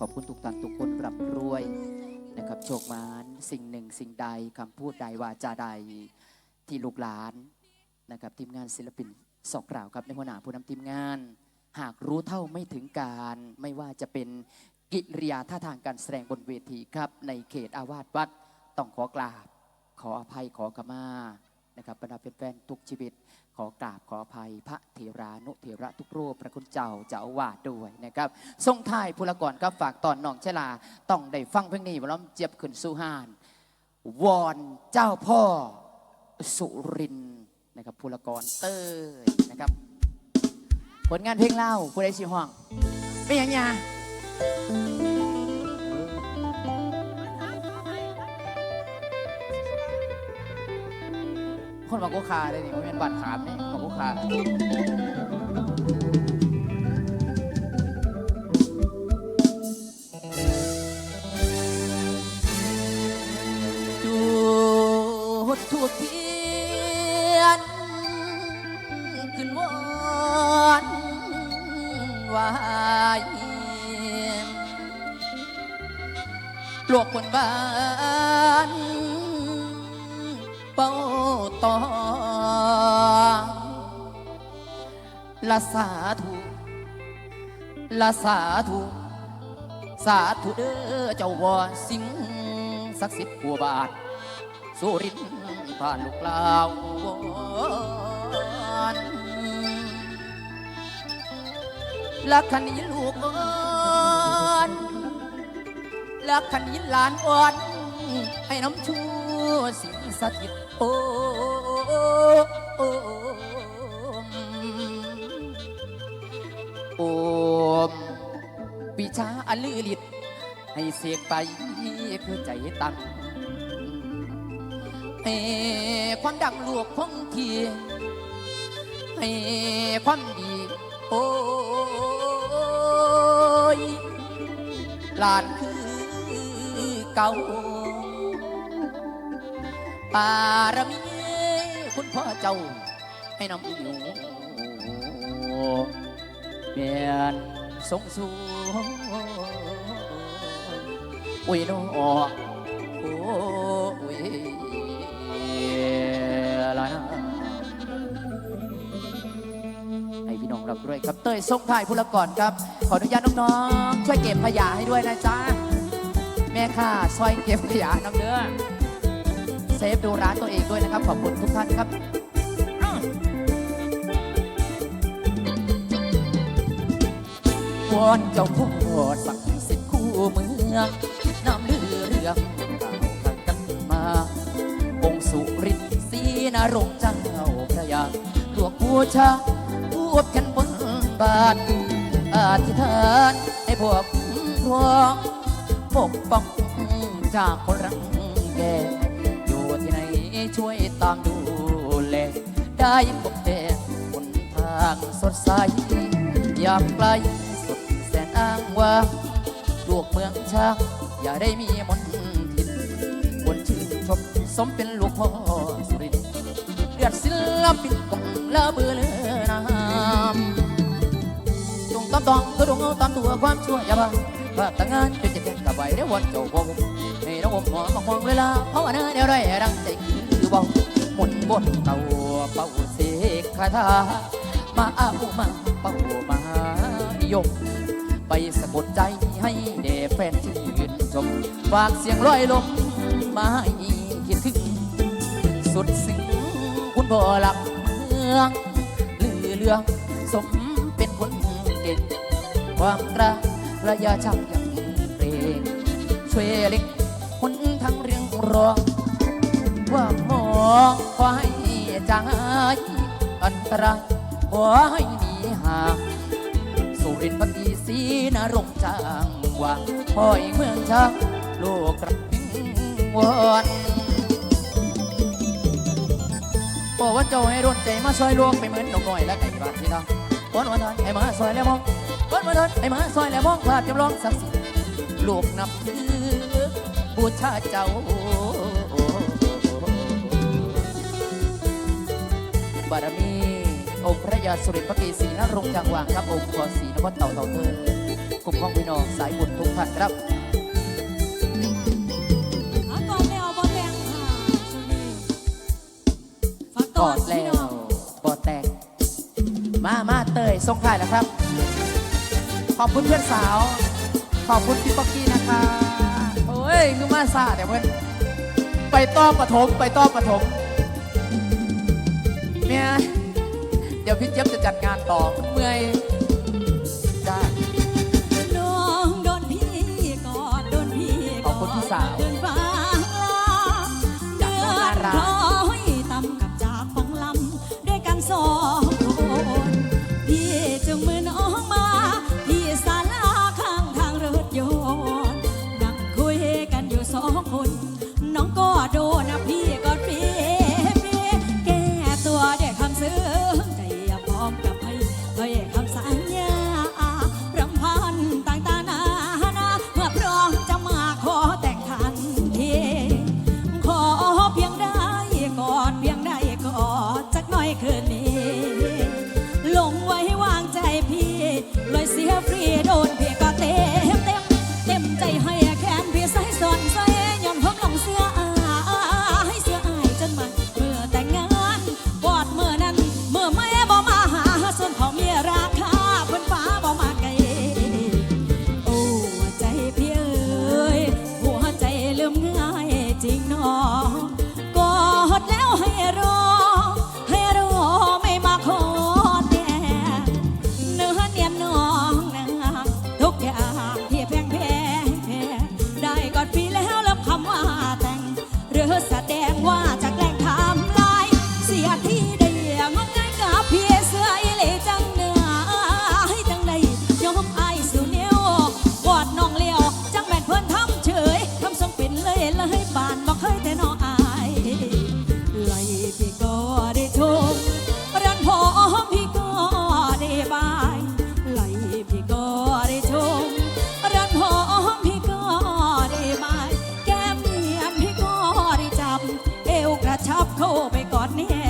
ขอบคุณทุกท่านทุกคนร่ำรวยนะครับโชคมานสิ่งหนึ่งสิ่งใดคำพูดใดวาจาใดที่ลูกหลานนะครับทีมงานศิลปินสอกกล่าวครับในหัวหน้าผู้นำทีมงาน หากรู้เท่าไม่ถึงการ ไม่ว่าจะเป็นกิริยาท่าทางการแสดงบนเวทีครับ ในเขตอาวาสวัดต้องขอกราบ ขออภัยขอกมานะครับบรรดาแฟนๆทุกชีวิต ขอกราบขออภัยพระเถรานุเถระทุกรูปพระคุณเจ้าเจ้าวาสด้วยนะครับทรงท้ายพุลกรครับฝากตอนน้องเชลาต้องได้ฟังเพลงนี้มาล้อมเจียบขึ้นสู่ห้านวอนเจ้าพ่อสุรินนะครับพุลกรเต้ยนะครับ ผลงานเพลงเล่าผู้ใดชิห้องไม่ยังยา คนบอกกูคาเลยนี่ผมเป็นบัตรขามนี่บอกกูคา ละสาธุละสาธุสาธุเด้อเจ้าวอสิงศักดิ์สิทธิ์ผัวบาทสุรินผ่านลูกลาวอนลักขันนี้ลูกอ่อนลักขันนี้หลานอ่อน ให้น้ำชูสิงสถิตโอ ชาอลือลิดให้เสกไปคือใจตั้งให้ความดังลูกคงทีให้ความดี โอ้ยหลานคือเก่าปารมีคุณพ่อเจ้าให้น้ำอยู่เปียน สงสูโอ้ยน้อโอ้ยลาให้พี่น้องรับด้วยครับเต้ยส่งถ่ายผู้ละก่อนครับ ขออนุญาตน้องๆช่วยเก็บขยะให้ด้วยนะจ๊ะแม่ค่ะซอยเก็บขยะน้ำเด้อเซฟดูร้านตัวเองด้วยนะครับ ขอบคุณทุกท่านครับ อนเจ้าพ่อศักสิทธิ์คู่เมืองน้ำเลือเรื่องเก่าขันกันมาองค์สุรินทร์ศรีนรงค์เจ้าพระยาหลวงปู่ชาพูดกันบนบาทอธิษฐานให้พวกพวงปกป้องจากคนรังแกอยู่ที่ไหนช่วยตามดูแลได้พบแต่คนทางสดใสอยากไกล อ้างว่างลูกเมืองช้างอย่าได้มีมนทินคนชื่นชมสมเป็นลูกพ่อสุรินทร์เดือดศิลปินกงละเบือเลือนามจงตามตองก็ดงเอาตามตัวความชั่วอย่าบังฝากแต่งงานจนจะแก่กับไว้เดี๋ยววันเจ้าบ่าวให้น้องผมหัวมามองเวลาเพราะว่าเนื้อเดียวไรรังใจคือบาหมุนบนเต่าเป่าเสกคาถามาอาอุมาเป่ามานิยม ไปสะกดใจให้เดแฟนชื่นชมฝากเสียงลอยลมมาให้คิดถึง สุดสิ่งคุณพ่อหลักเมืองลือเลืองสมเป็นคนเก่งความกรักระยะช่างยังเพลงช่วยเล็กคนทั้งเรื่องรองว่าหมอขอให้จางอันตรายขอให้หนีห่าง สุรินทร์ปฏิสีนรงค์จางว่าพ่อยเมืองช้างโลกกระพิงวอนบอกว่าเจ้าให้ร่นใจมาซอยลวงไปเหมือนนกน้อยและไก่บ้านพี่น้องวันวันทันให้มาซอยแล้วมองวันวันทันให้มาซอยแล้วมองภาพจำลองศักดิ์สิทธิ์ลูกนับถือบูชาเจ้าบารมีองค์พระยาสุรินทร์พระเกศรีนรงค์จังหวางครับองค์พอศรีัดเต่าเต่าเธอกลุ่มของพี่น้องสายบุญทุกท่านครับกอดแล้วบอแตก มามาเตยทรงถ่ายนะครับ ขอบคุณเพื่อนสาว ขอบคุณพี่ป๊อกกี้นะคะเฮ้ยคืมาซาเดี๋ยวเพื่อนไปต้อปฐมไปต้อปฐมเนี่ยเดี๋ยวพี่เจี๊ยบจะจัดงานต่อเมื่อย passar. ชอบโข้ไปกอดแน่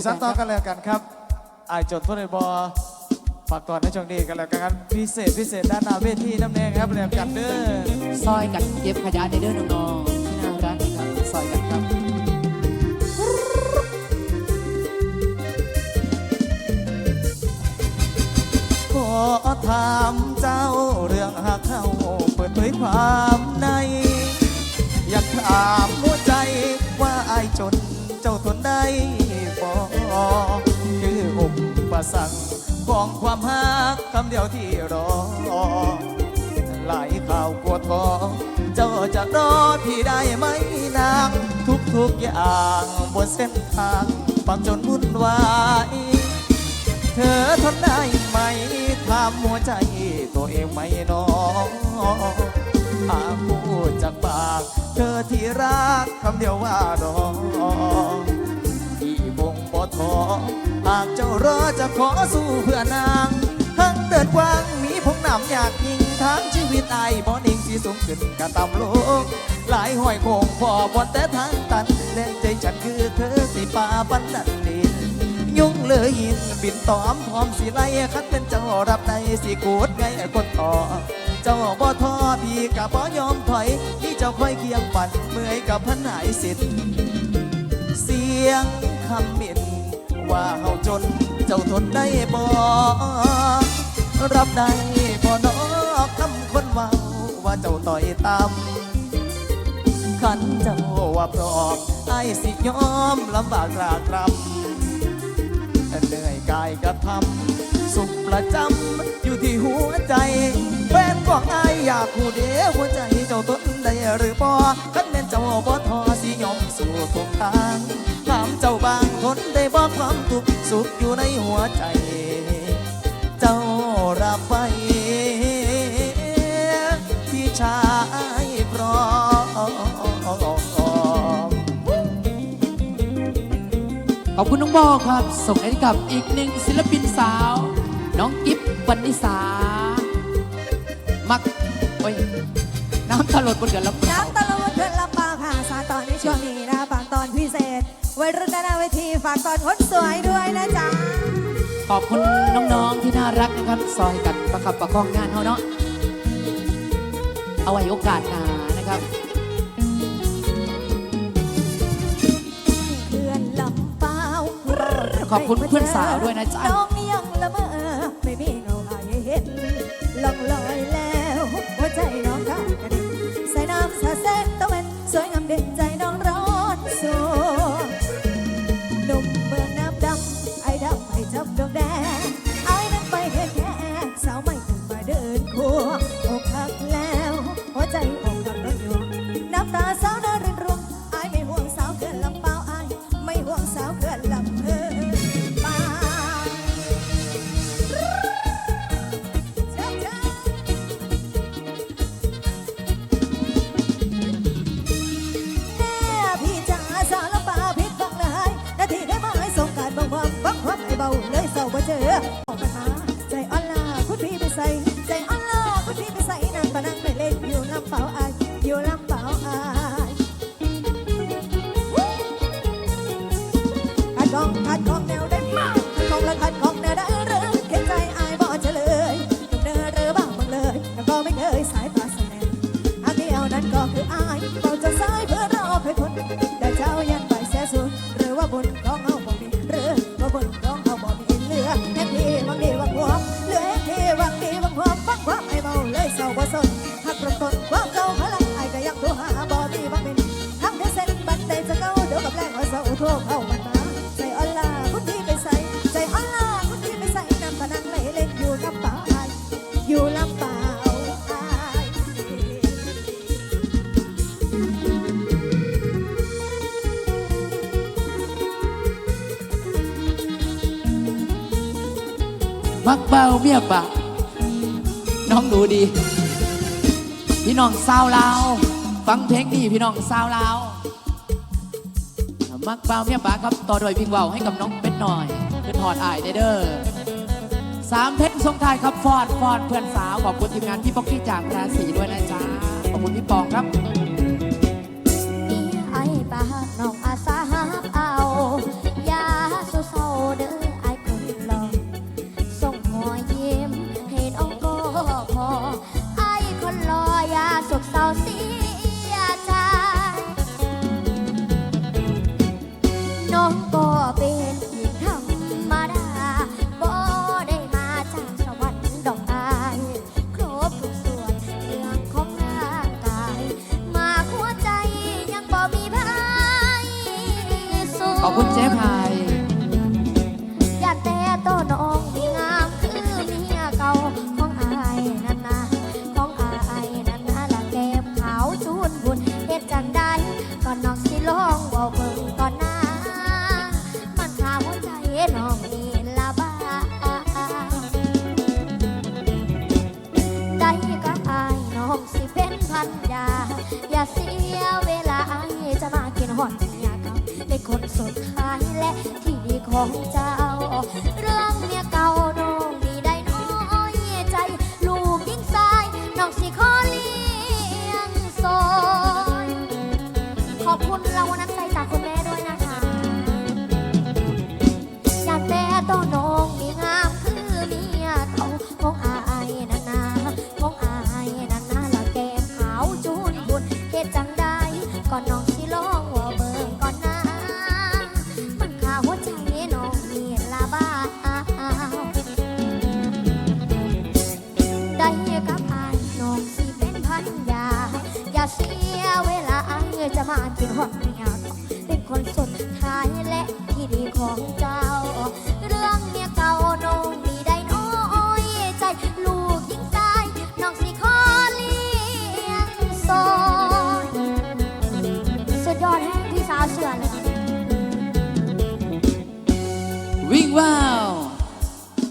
สีสันต่อกันแล้วกันครับอายจนทุนในบอฝากตอนในช่วงนี้กันแล้วกันพิเศษพิเศษด้านหน้าเวทีน้ำแดงครับแล้วกันเด้อซอยกันเก็บขยะในเด้อน้องๆที่น่ารักนะครับซอยกันครับขอถามเจ้าเรื่องหากเข้าเปิดเผยความใน อยากถาม ของความหักคำเดียวที่รอ หลายข่าวกลัวท้อเจ้าจะรอพี่ได้ไหมนาง ทุกทุกอย่างบนเส้นทางปังจนวุ่นวายเธอทนได้ไหมทำหัวใจตัวเองไหมน้องหากพูดจากปาก เธอที่รักคำเดียวว่ารอที่บงปอทอ หากเจ้ารอจะขอสู้เพื่อนาง ทั้งเดินกว้างมีพงนำอยากยิงทั้งชีวิตไอ้บ่นิ่งสีสูงขึ้นกะต่ำโลกหลายห้อยโคงพอบนแต่ทางตันแรงใจฉันคือเธอสิป่าปันดันดินยุ่งเลยยินบินตอมพร้อมสิไล่คัดเป็นเจ้ารับในสิกูดไงคนต่อเจ้าบ่ท้อพี่กับบ่ยอมถอยที่เจ้าคอยเคียงฝันเมื่อยกับพันหายสิทธิ์เสียงคำหมิ่น ว่าเฮาจน เจ้าทนได้บ่รับได้บ่นอคำคนเว่าว่าเจ้าต่อยต่ำขันเจ้าว่าพรอมไอ้สิยอมลำบากรากรำเหนื่อยกายกระทำสุขประจำอยู่ที่หัวใจแฟนของไอ้อยากหูเดียวหัวใจเจ้าต้นได้หรือบ่ ความทุกข์สุขอยู่ในหัวใจ เจ้ารับไปพี่ชายพร้อมขอบคุณน้องบอครับส่งให้กับอีกหนึ่งศิลปินสาว น้องกิฟวันนิสา มักโอ้ยน้ำตลดบนเดือนลำ ฝากตอนคนสวยด้วยนะจ๊ะ ขอบคุณน้องๆที่น่ารักนะครับซอยกันประคับประคองงานเขาเนาะเอาไว้โอกาสหน้านะครับเพื่อนลำเปล่าขอบคุณเพื่อนสาวด้วยนะจ๊ะ ความไอเมาเลยเศร้าบ่สนหักรำต้นความเก่าพลังไอก็ยังโทรหาบ่มีบางเป็นทั้งที่เส้นบันไดจะเก่าเดี๋ยวกับแรงว่าเศร้าโทรเข้ามันมาใจอ่อนลาคุณที่ไปใส่ใจอ่อนลาคุณที่ไปใส่น้ำพนันไม่เล่นอยู่ลำปาอายอยู่ลำปาอายมักเบาเมียปะน้ ดูดี พี่น้องสาวลาวฟังเพลงดีพี่น้องสาวลาวมักเบาเมียปะครับต่อโดวยพิงเบาให้กับน้องเป็ดหน่อยคือถอดอายได้เด้อสามเพลงทรงไทยครับฟอดฟอดเพื่อนสาวขอบคุณทีมงานพี่ป๊อกกี้จากราศีด้วยนะจ๊ะขอบคุณพี่ปองครับอีไอ้ปาน้องอาสา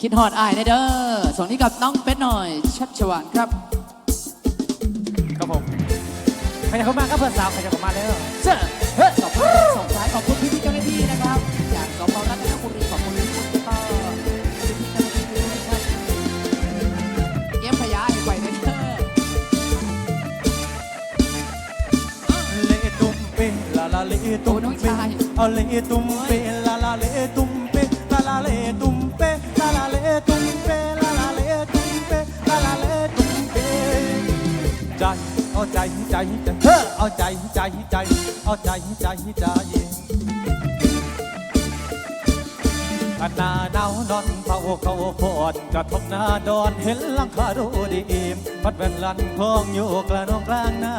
คิดฮอดอายในเด้อส่งนี้กับน้องเป็ดหน่อย ชัชวานครับ ครับผมใครจะเข้ามาก็เพื่อนสาวใครจะเข้ามาเด้อเจ้าเฮ้ยขอบคุณส่งท้ายขอบคุณพี่พี่ๆเจ้าหน้าที่นะครับ จากสพรัตนบุรีขอบคุณพี่ๆแล้วก็พี่พี่ๆเจ้าหน้าที่ด้วยครับเยี่ยมพยาให้ไหวเลยเด้อเลตุ้มเปลาลาเลตุ้มโอ้น้องเปชายเอาเลตุ้มเปลาลาเลตุ้ม เอาใจใจใจเอาใจใจใจเอาใจใจใจอันนาหนาวนอนเฝ้าเขาพอดกระทบหน้าดอนเห็นลังคาดูดีอิ่มพัดแว่นลันคองอยู่กลางนองกลางหน้า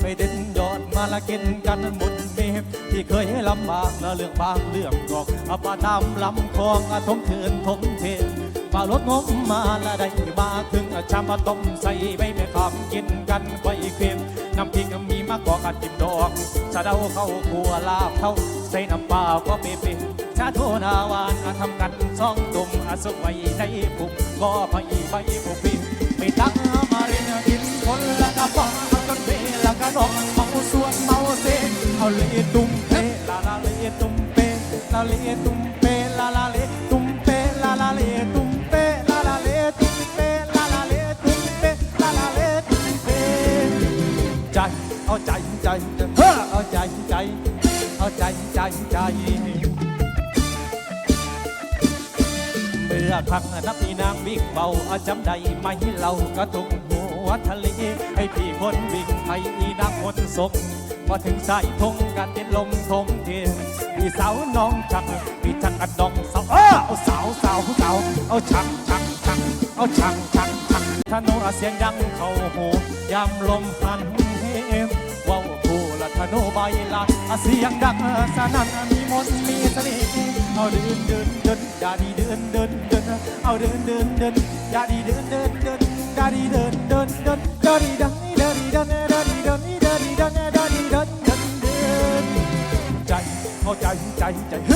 ไปเด็ดยอดมาละกินกันหมุนเมฟที่เคยให้ลำบากละเรื่องบางเรื่องกอกอาปาตามลำคลองอาทมเถื่อนทมเทป ลารถงมมาละได้มาถึงชามาต้มใส่ใบแม่ขามกินกันไฟเค็มน้ำพริกมีมากกว่ากันจิบดอกสะเดาเข้าขัวลาบเข้าใส่น้ำปลาก็เปเปชาโทนาวานอาทำกันสองตุ่มอาสุกไว้ได้ปุ่มก็ไปไปปุบปิไม่ตั้งมาเรียนกินคนละกระป๋องจนเปละกระดองเมาส่วนเมาเซเอาเลยตุ้มเปลาลาเลยตุ้มเปลาเลตุ้ม ใจใจ เมื่อครั้งนับพี่นางวิ่งเบาอาจำได้ไหมเรากระตุกหัวทะเล ให้พี่คนวิ่งให้อีนางคนส่งพอถึงสายทงกันเต้นลมทมเทพี่สาวน้องชักพี่ชักอัดดองสาวอ้าเอาสาวสาวสาวเอาชักชักชักเอาชักชักชักธนูเสียงดังเข้าหูยามลมพันเโนบายละธนูใบละเสียงดังสนั่นมีมนมีเสน่ห์เอาเดินเดินเดินดาดีเดินเดินเดินเอาเดินเดินเดินดาดีเดินเดินเดินดาดีเดินเดินเดินดาดีดังดาดีดันดาดีดันดาดีดังดาดีดันเดินเดินใจเอาใจใจใจเฮ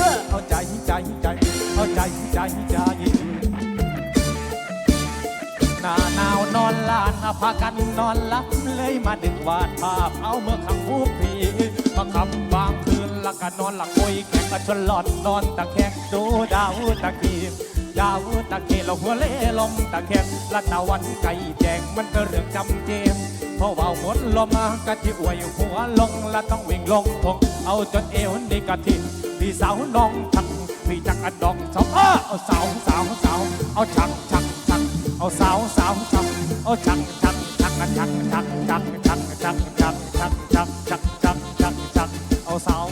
้อเอาใจ พากันนอนหลับเลยมาดึกวาดภาพเอาเมื่อคำพูดผีมาคำบางคืนล้วก็นนอนหลับคุยแข่งกันจนหลอดนอนตะแคงดูดาวตะกีดาวตะเกเราหัวเล่ลมตะแคงละตะวันไก่แจงมันก็เรื่องจำเจมพราะว่าหมดลมมากะที่อวยหัวลงละต้องวิ่งลงทงเอาจนเอวนี่กะทิพี่สาวน้องชักพี่จักอันดองสาวอ้าเอาสาวสาวสาวเอาชักชัก เอาสาวสาวชักเอาชักชักชักชักชักชักชักชักชักชักชักชักชักชักชักเอาสาว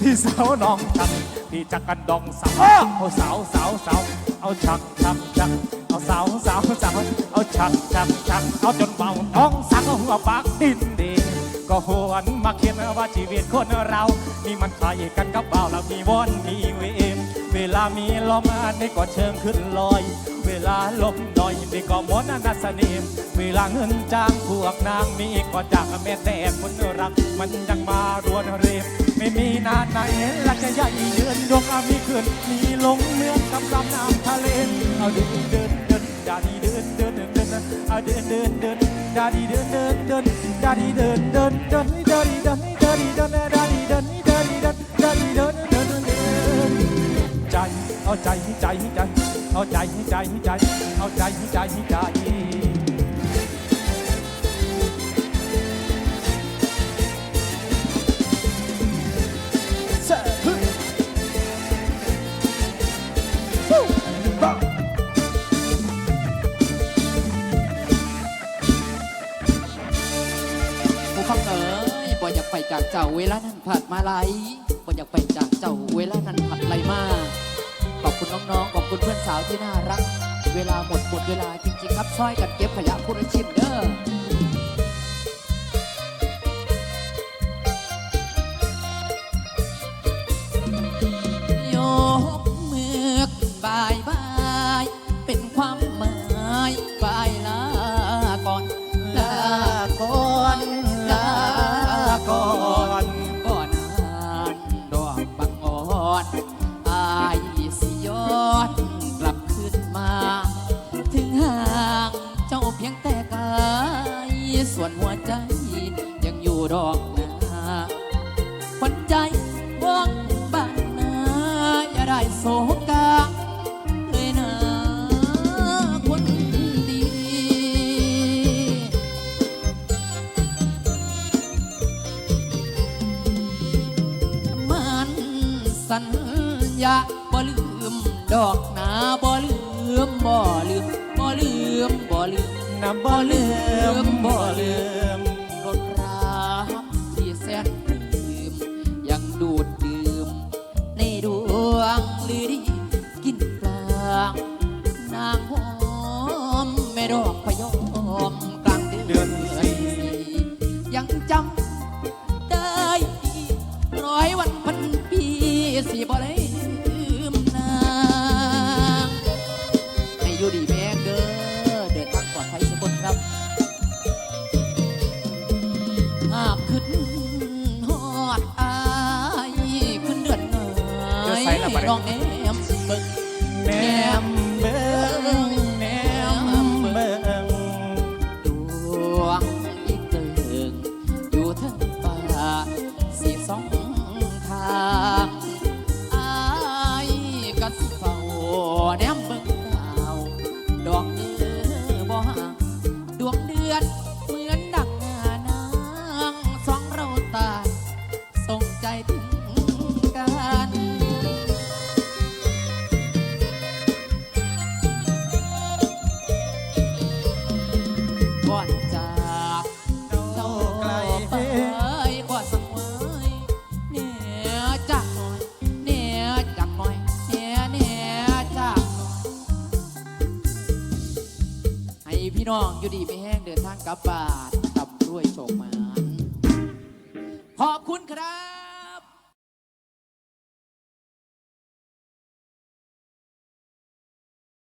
พี่สาวน้องชักพี่จักกันดองสาวเอาสาวสาวสาวเอาชักชักชักเอาสาวสาวสาวเอาชักชักชักเอาจนเบาต้องสักเอาหัวปากดินดีก็หวนมาเขียนว่าชีวิตคนเรา นี่มันใครกันกับเบาแล้วมีวอนมีเวมเวลามีลมอันนี้ก็เชิงขึ้นลอย ลาลมหน่อยนี่ก็มนนัสนีมเวลาเงินจ้างพวกนางนี้ก็จากแม่แต่คนรัก มันยังมารวนเรียไม่มีนาไหนละจะใหญ่เยืนยกอามีขึ้นมีลงเมืองกำลังน้ำทะเลเอาเดินเดินเดินดาดีเดินเดินเดินเดินเอาเดินเดินเดินดาดีเดินเดินเดินดาดีเดินเดินเดินดาดีเดินดาดีเดินดาดีเดินดาดีเดินดาดีเดินเดินเดินใจเอาใจใจใจ เอาใจให้ใจให้ใจ เอาใจให้ใจให้ใจผู้ฟังเอ๋ยบ่อยากไปจากเจ้าเวลานั้นผัดมาไหลบ่อยากไปจากเจ้าเวลานั้นผัดไหลมา ขอบคุณน้องๆ ขอบคุณเพื่อนสาวที่น่ารัก เวลาหมดหมดเวลาจริงๆ ครับช่วยกันเก็บขยะผู้ละชิ้นเด้อยกมือบายบายเป็นความหมายบาย เพียงแต่กายส่วนหัวใจยังอยู่ดอกนาขวัญใจว่างบ้านนาอย่าได้โศกาเลยนะคนดี มันสัญญาบ่ลืมดอก น้ำบ่ลืมบ่ลืมรถราที่แสนปลื้มยังดูดดื่ม ในดวงลือดีกินกลางนางหอมแม่ดอกพยอมกลางเดือนสี่ยังจำได้ร้อยวันพันปีสิบ่ได้ อ